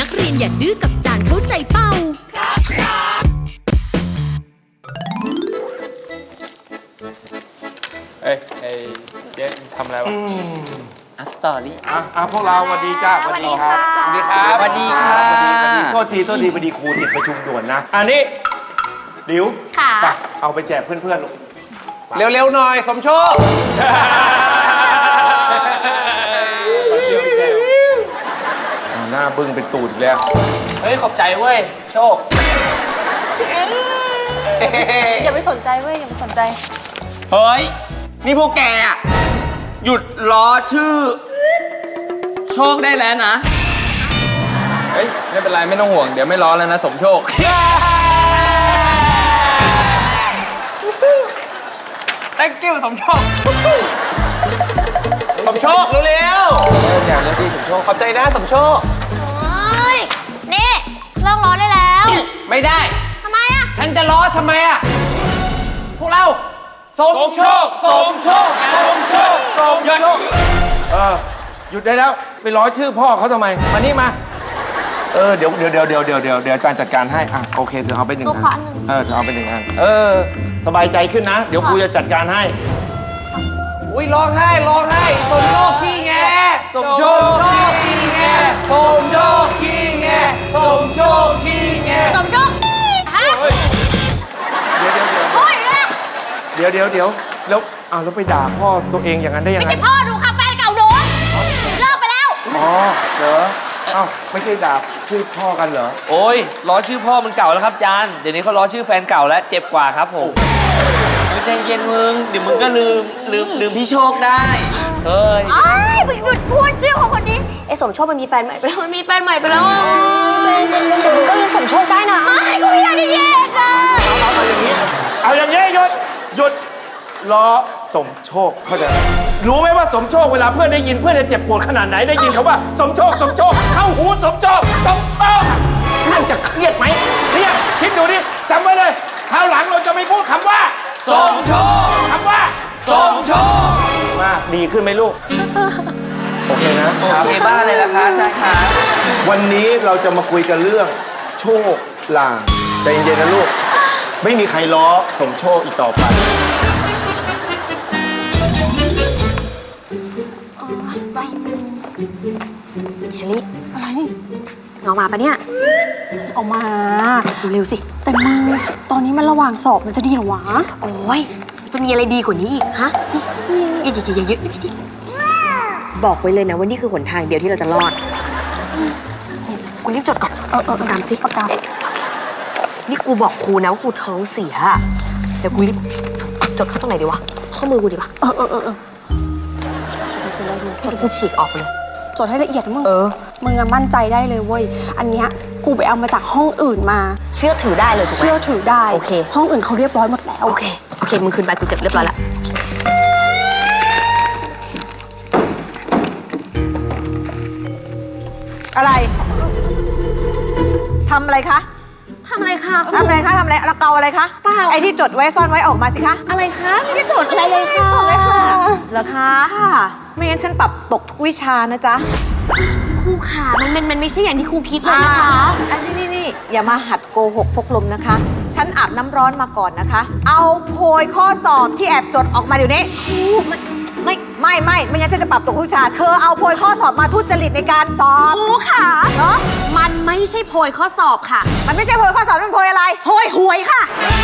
นักเรียนอย่าดื้อกับจานเข้าใจเป้าเอ้ยไอ้เจ๊ทำอะไรวะอัพสตอรี่ อะอะพวกเราสวัสดีจ้าสวัสดีครับสวัสดีครับสวัสดีค่ะสวัสดีสวัสดีโทษทีโทษทีพอดีครูติดประชุมด่วนนะอันนี้ดิวค่ะไปเอาไปแจกเพื่อนๆลูก เร็วๆหน่อยสมโชค บึ้งเป็นตูดอีกแล้ว เฮ้ย ขอบใจเว้ย โชค อย่าไปสนใจเว้ยอย่าไปสนใจ เฮ้ย นี่พวกแกอะหยุดล้อชื่อ โชคได้แล้วนะ เฮ้ย ไม่เป็นไร ไม่ต้องห่วง เดี๋ยวไม่ร้อนแล้วนะ สมโชค thank you สมโชค สมโชคเร็วๆ แจกเลยพี่สมโชค ขอบใจนะสมโชคเฮ้ยนี่ เลิกร้อนได้แล้วไม่ได้ ทำไมอะฉันจะล้อทำไมอะ พวกเราสมโชคสมโชคสมโชคสมโชคเออหยุดได้แล้วไปร้อยชื่อพ่อเขาทำไมมานี่มาเออเดี๋ยวเดี๋ยวเดี๋ยวเดี๋ยวเดี๋ยวเดี๋ยวเดี๋ยวอาจารย์จัดการให้อะโอเคเธอเอาไปหนึ่งตัวอัขวานหนึ่งเออเธอเอาไปหนึ่งอันเออ สบายใจขึ้นนะ เดี๋ยวครูจะจัดการให้อุ้ยร้องไห้ร้องไห้สมโชคขี้แงสมโชคขี้แงสมโชคขี้แง สมโชคขี้แงสมโชคฮะเดี๋ยวเดี๋ยวเดี๋ยวโอ้ยเลิกเดี๋ยวเดี๋ยวเดี๋ยวแล้วเอาแล้วไปด่าพ่อตัวเองอย่างนั้นได้ยังไม่ไง ใช่พ่อดูค่ะแฟนเก่าหนูเลิกไปแล้ว อ๋อ เหรอเอ้าไม่ใช่ด่าชื่อพ่อกันเหรอ โอ้ยล้อชื่อพ่อมันเก่าแล้วครับจาน เดี๋ยวนี้เขาล้อชื่อแฟนเก่าแล้วเจ็บกว่าครับผมมึง ใจเย็นมึงเดี๋ยวมึงก็ลืมลืมลืมพี่โชคได้ เฮ้ย อ้ายมึงหยุดพูดชื่อของคนนี้ไอ้สมโชคมันมีแฟนใหม่ไปแล้วมันมีแฟนใหม่ไปแล้วอะใจเย็นๆเดี๋ยวมึงก็ลืมสมโชคได้นะไม่กูไม่อยากได้แยกเลยเอาอย่างนี้ เอาอย่างนี้หยุดหยุดล้อสมโชคเข้าใจไหมรู้ไหมว่าสมโชคเวลาเพื่อนได้ยินเพื่อนจะเจ็บปวดขนาดไหนได้ยินคำว่า สมโชคสมโชค เข้าหูสมโชคสมโชคเพื่อนจะเครียดไหมเนี่ยคิดดูดิจำไว้เลยคราวหลังเราจะไม่พูดคำ ว่าสมโชคคำว่าสมโชคมากดีขึ้นไหมลูก โอเคนะโอเคบ้าเลยนะคะอาจารย์คะวันนี้เราจะมาคุยกันเรื่อง โชคลางใจเย็นๆนะลูก ไม่มีใครล้อสมโชคอีกต่อไป เชลี่อะไร เอามาปะเนี่ย ออกมาดูเร็วสิ แต่มึงตอนนี้มันระหว่างสอบมันจะดีเหรอวะ โอ้ย จะมีอะไรดีกว่านี้อีกฮะอย่าอย่าอย่าเยอะบอกไว้เลยนะว่านี่คือหนทางเดียวที่เราจะรอดกูรีบจดก่อนเออเออเออตามซิปากกานี่กูบอกครูนะว่ากูท้องเสียเดี๋ยวกูรีบจดเข้าตรงไหนดีวะ ข้อมือกูดีปะเออเออเออเออจะได้ดูจดกูฉีกออกไปเลยจดให้ละเอียดนะมึงเออ มึงอะมั่นใจได้เลยเว้ย อันเนี้ยกูไปเอามาจากห้องอื่นมา เชื่อถือได้เลยถูกไหม เชื่อถือได้ โอเค ห้องอื่นเขาเรียบร้อยหมดแล้ว โอเค โอเค มึงคืนไปกูเก็บเรียบร้อยละอะไร ทำอะไรคะ ทำอะไรคะทำอะไรคะทำอะไรเราเกาอะไรคะ เปล่า ไอ้ที่จดไว้ซ่อนไว้ออกมาสิคะ อะไรคะไม่ได้จดอะไรเลยค่ะจดเลยค่ะ เหรอคะ ค่ะ ไม่งั้นฉันปรับตกทุกวิชานะจ๊ะ ครูขามันมันมันไม่ใช่อย่างที่ครูคิดเลยนะคะ อันนี้นี่นี่อย่ามาหัดโกหกพกลมนะคะ ฉันอาบน้ำร้อนมาก่อนนะคะ เอาโพยข้อสอบที่แอบจดออกมาเดี๋ยวนี้ไม่ไม่ไม่ไม่ไม่งั้นฉันจะปรับตกทุกวิชา เธอเอาโพยข้อสอบมาทุจริตในการสอบครูค่ะเนาะมันไม่ใช่โพยข้อสอบค่ะ มันไม่ใช่โพยข้อสอบมันโพยอะไรโพยหวยค่ะ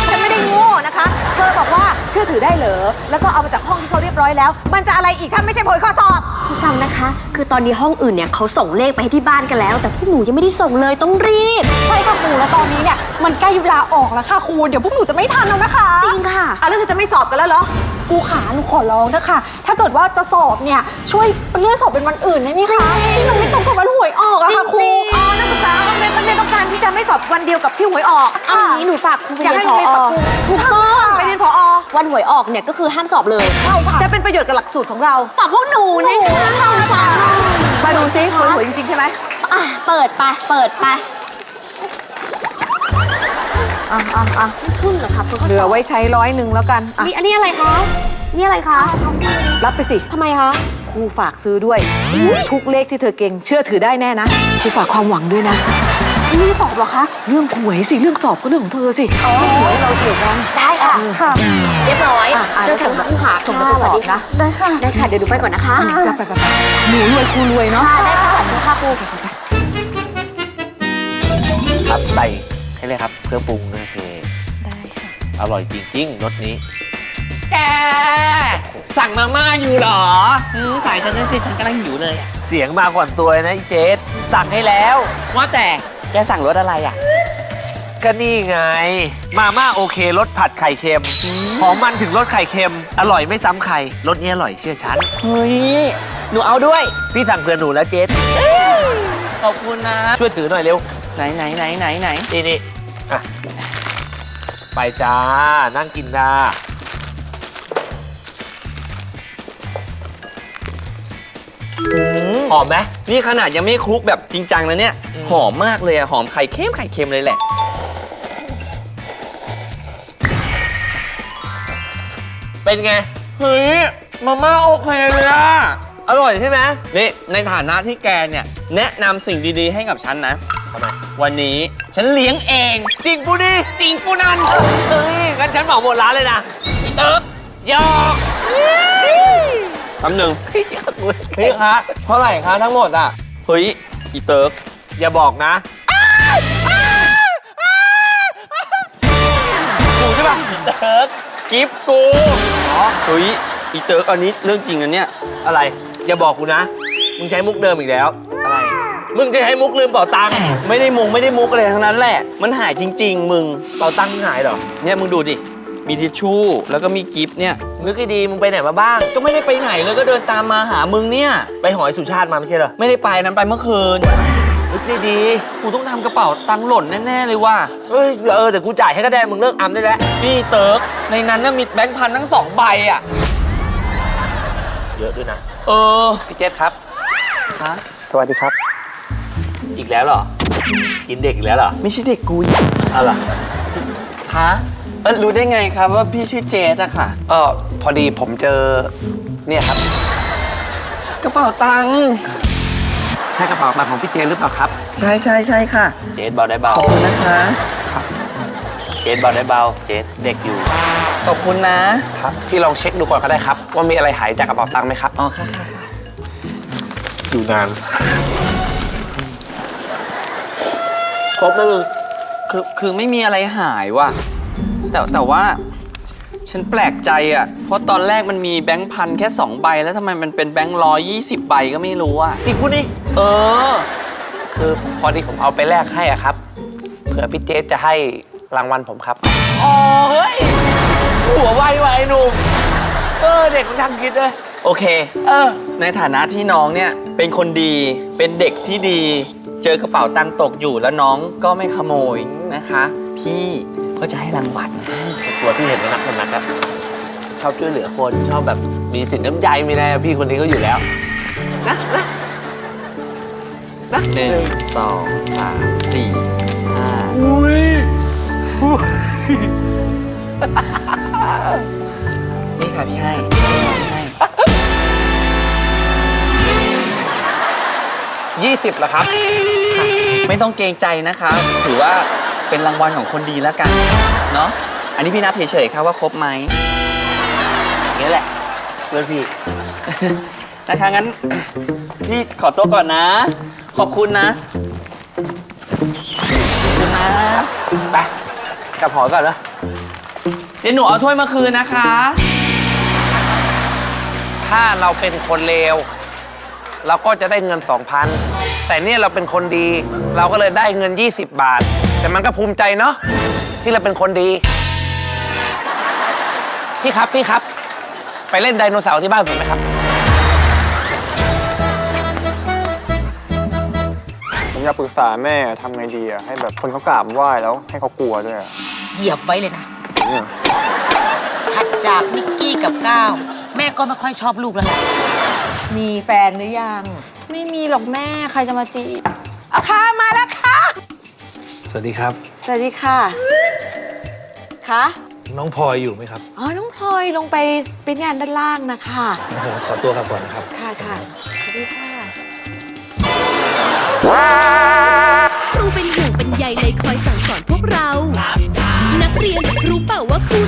ฉันไม่ได้โง่นะคะ เธอบอกว่าเชื่ อถือได้เหรอ แล้วก็เอามาจากห้องที่เขาเรียบร้อยแล้ว มันจะอะไรอีกถ้าไม่ใช่โพยข้อสอบ คุณฟังนะคะ คือตอนนี้ห้องอื่นเนี่ยเขาส่งเลขไปให้ที่บ้านกันแล้ว แต่พวกหนูยังไม่ได้ส่งเลยต้องรีบ ใช่ค่ะครูแล้วตอนนี้เนี่ยมันใกล้เวลาออกแล้วค่ะครูเดี๋ยวพวกหนูจะไม่ทันแล้วนะคะจริงค่ะ อะแล้วเธอจะไม่สอบกันแล้วเหรอ ครูขาหนูขอร้องนะคะ ถ้าเกิดว่าจะสอบเนี่ยช่วยเลื่อนสอบเป็นวันอื่นได้ไหมคะที่มันไม่ตรงกับวันหวยออกอะค่ะครูอ๋อ นักศึกษาโรงเรียนมันเรียนต้องการที่จะไม่สอบวันเดียวกับที่หวยออกเอางี้หนูฝากครูไปอยากเรียให้นโรงเรียนพปรับอปรุงถูกต้องไปเรียนพอวันหวยออกเนี่ยก็คือห้ามสอบเลยใช่ค่ะจะเป็นประโยชน์กับหลักสูตรของเราตอบพวกหนูนะคะสอนมาดูซิหวยหวยจริงๆใช่ไหมอะเปิดไปเปิดไปอะอะอะขึ้นเหรอครับเหลือไว้ใช้ร้อยหนึ่งแล้วกันอะนี่อันนี้อะไรคะนี่อะไรคะรับไปสิทำไมคะ ครูฝากซื้อด้วย ทุกเลขที่เธอเก่ง เชื่อถือได้แน่นะครูฝากความหวังด้วยนะนี่สอบเหรอคะ เรื่องหวยสิเรื่องสอบก็เรื่องของเธอสิหวยเราเกี่ยวกัน ได้ค่ะ ค่ะ เรียบร้อยอะอะเจอกันแล้วคู่ขาส่งไปค่ะสอบสวัสดีค่ะนะได้ค่ะ ได้ค่ะ เดี๋ยวดูไปก่อนนะคะไปไปไปไปหนูรวยครูรวยเนาะ ค่ะได้ค่ะขอบคุณค่ะครูครับใส่ให้เลยครับเครื่องปรุงโอเคได้ค่ะอร่อยจริงๆรสนี้แก สั่งมาม่าอยู่เหรออืมสายฉันนั่นสิฉันกำลังหิวเลยอะเสียงมาก่อนตัวเลยนะอีเจสสั่งให้แล้ว ว่าแต่แกสั่งรสอะไรอะ ก็นี่ไง มาม่าโอเครสผัดไข่เค็มหอมมันถึงรสไข่เค็ม อร่อยไม่ซ้ำใครรสนี้อร่อยเชื่อฉัน เฮ้ย หนูเอาด้วย พี่สั่งเผื่อหนูแล้วเจสขอบคุณนะ ช่วยถือหน่อยเร็ว ไหนไหนไหนไหนไหนนี่นี่อะไปจ้า นั่งกินนะ อมไหมนี่ขนาดยังไม่คลุกแบบจริงจังนะเนี่ย หอมมากเลยอะหอมไข่เค็มไข่เค็มเลยแหละ เป็นไง เฮ้ย มาม่าโอเคเลยอะอร่อยใช่ไหมนี่ในฐานะที่แกเนี่ยแนะนำสิ่งดีๆให้กับฉันนะ ทำไม วันนี้ฉันเลี้ยงเอง จริงปูดิจริงปูนันเฮ้ยงั้นฉันเหมาหมดร้านเลยนะอีเติร์กยอก คำหนึ่งพี่คะเท่าไหร่คะทั้งหมดอะ เฮ้ย อีเติร์กอย่าบอกนะกูใช่ป่ะอีเติร์กกิฟกูอ๋อเฮ้ย อีเติร์กอันนี้เรื่องจริงนะเนี่ย อะไร อย่าบอกกูนะ มึงใช้มุกเดิมอีกแล้ว อะไร มึงจะใช้มุกลืมเป๋าตังค์ไม่ได้มุงไม่ได้มุกอะไรทั้งนั้นแหละ มันหายจริง ๆ มึงเป๋าตังค์มึงหายเหรอ เนี่ยมึงดูดิ มีทิชชู่แล้วก็มีกิฟต์เนี่ยนึกให้ดีมึงไปไหนมาบ้าง ก็ไม่ได้ไปไหนเลยก็เดินตามมาหามึงเนี่ย ไปหอยสุชาติมาไม่ใช่เหรอ ไม่ได้ไปนั้นไปเมื่อคืน นึกให้ดีกูต้องทำกระเป๋าตังค์หล่นแน่ๆเลยว่ะเฮ้ยเออแต่กูจ่ายให้ก็ได้มึงเลิกอัมได้แล้ว นี่เติร์กในนั้นน่ะมีแบงค์พันทั้งสองใบอะ เยอะด้วยนะ เออ พี่เจษครับ ฮะ สวัสดีครับ อีกแล้วเหรอ กินเด็กอีกแล้วเหรอไม่ใช่เด็กกูเอาล่ะ คะ เออรู้ได้ไงครับว่าพี่ชื่อเจสอะค่ะเออพอดีผมเจอเนี่ยครับ กระเป๋าตังค์ใช่กระเป๋าตังค์ของพี่เจนหรือเปล่าครับ ใช่ใช่ใช่ค่ะ เจษเบาได้เบา ขอบคุณนะคะ เจษเบาได้เบา เจษเด็กอยู่ ขอบคุณนะ ครับ พี่ลองเช็คดูก่อนก็ได้ครับ ว่ามีอะไรหายจากกระเป๋าตังค์ไหมครับ อ๋อค่ะค่ะค่ะอยู่นาน ครบแล้วมึงคือคือไม่มีอะไรหายว่ะ แต่แต่ว่า ฉันแปลกใจอะเพราะตอนแรกมันมีแบงค์พันแค่ 2 ใบ แล้วทำไมมันเป็นแบงค์ร้อยยี่สิบใบก็ไม่รู้อะจริงพูดดิเออ คือพอดีผมเอาไปแลกให้อะครับ เผื่อพี่เจสจะให้รางวัลผมครับ อ๋อเฮ้ย หัวไวไวะไอ้หนุ่มเออเด็กมันทำคิดเลย โอเค เออ ในฐานะที่น้องเนี่ยเป็นคนดีเป็นเด็กที่ดี เจอกระเป๋าตังค์ตกอยู่แล้วน้องก็ไม่ขโมยนะคะ พี่ ก็จะให้รางวัลตัวที่เห็นในนักสนักอะชอบช่วยเหลือคนชอบแบบมีสินน้ำใจมีอะไรพี่คนนี้ก็อยู่แล้วนะนะนะหนึ่งสองสามสี่ห้านี่ค่ะพี่ให้พี่ให้20เหรอครับ ค่ะ ไม่ต้องเกรงใจนะคะ ถือว่า เป็นรางวัลของคนดีแล้วกัน เนาะอันนี้พี่นับเฉยๆครับว่าครบไหมอย่างนี้แหละเพื่อนพี่ นะคะงั้น พี่ขอตัวก่อนนะ ขอบคุณนะขอบคุณนะไปกลับหอก่อนนะเดี๋ยวหนูเอาถ้วยมาคืนนะคะ ถ้าเราเป็นคนเลวเราก็จะได้เงิน 2,000 แต่เนี่ยเราเป็นคนดี เราก็เลยได้เงิน 20 บาท แต่มันก็ภูมิใจเนาะที่เราเป็นคนดี พี่ครับพี่ครับ ไปเล่นไดโนเสาร์ที่บ้านผมไหมครับ ผมอยากปรึกษาแม่ทำไงดีอะให้แบบคนเขากราบไหว้แล้วให้เขากลัวด้วยอะเหยียบไว้เลยนะ เนี่ยถัดจากนิกกี้กับก้าวแม่ก็ไม่ค่อยชอบลูกแล้วแหละมีแฟนหรือยัง ไม่มีหรอกแม่ใครจะมาจีบเอาค่ะมาแล้วค่ะ สวัสดีครับ สวัสดีค่ะ คะน้องพลอยอยู่ไหมครับอ๋อ น้องพลอยลงไปเป็นงานด้านล่างนะคะผมขอตัวกลับก่อนนะครับ ค่ะค่ะสวัสดีค่ะ ครูเป็นห่วงเป็นใยเลยคอยสั่งสอนพวกเรา นักเรียนรู้เปล่าว่าครู